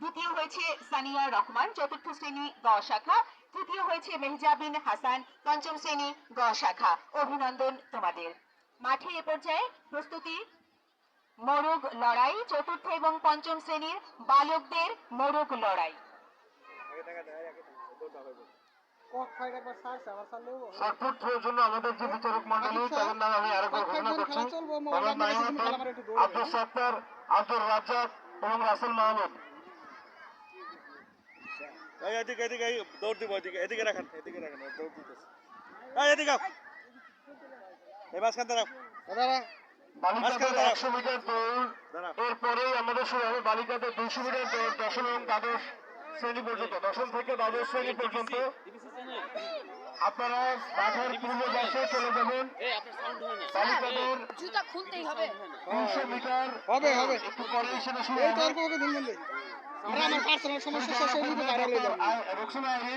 দ্বিতীয় হয়েছে সানিয়া রহমান চতুর্থ শ্রেণি গ শাখা তৃতীয় হয়েছে মেহজাবিন হাসান পঞ্চম শ্রেণি গ শাখা অভিনন্দন তোমাদের। মাঠে এ পর্যায়ে প্রস্তুতি মোরগ লড়াই চতুর্থ এবং পঞ্চম শ্রেণির বালকদের মোরগ লড়াই। জন্য আমাদের যে বিচারক মন্ডলী তাদের নামে আমি আরেকবার ঘোষণা করছি। আব্দুল সত্তার আব্দুল রাজ্জাক এবং রাসেল মাহমুদ। এই এদিকে এদিকে এই দৌড় দিব এদিকে এদিকে রাখেন এদিকে রাখেন দৌড় দিতেছে। এই এদিকে আও। এই মাঝখান দাঁড়াও দাদা বালিকাদের একশো মিটার দৌড়। এরপরেই আমাদের শুরু হবে বালিকাদের দুইশো মিটার দৌড় দশম এবং দ্বাদশ শ্রেণি পর্যন্ত দশম থেকে দ্বাদশ শ্রেণি পর্যন্ত। আপনারা মাঠের পূর্ব পাশে চলে যাবেন। বালিকাদের জুতা খুলতেই হবে। মিটার হবে, হবে। একটু পরে সেটা শুরু হবে। আরে আমার পার্সোনাল সমস্যা শেষ হয়ে যাবে ভাইরাল হয়ে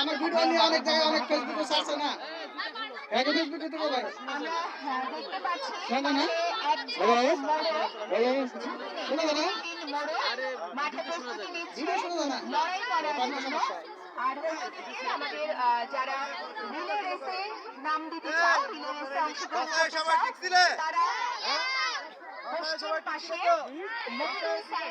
আমার ভিডিও নিয়ে অনেক জায়গায় অনেক ফেসবুকে ছাড়ছে না। হ্যাঁ। আর আমাদের যারা রিলে রেসে নাম দিতে চাও রিলে রেসে অংশগ্রহণ করতে চাও তারা পাশে স্যার।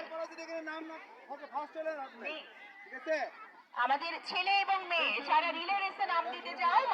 আমাদের ছেলে এবং মেয়ে যারা রিলে রেসে নাম দিতে চাও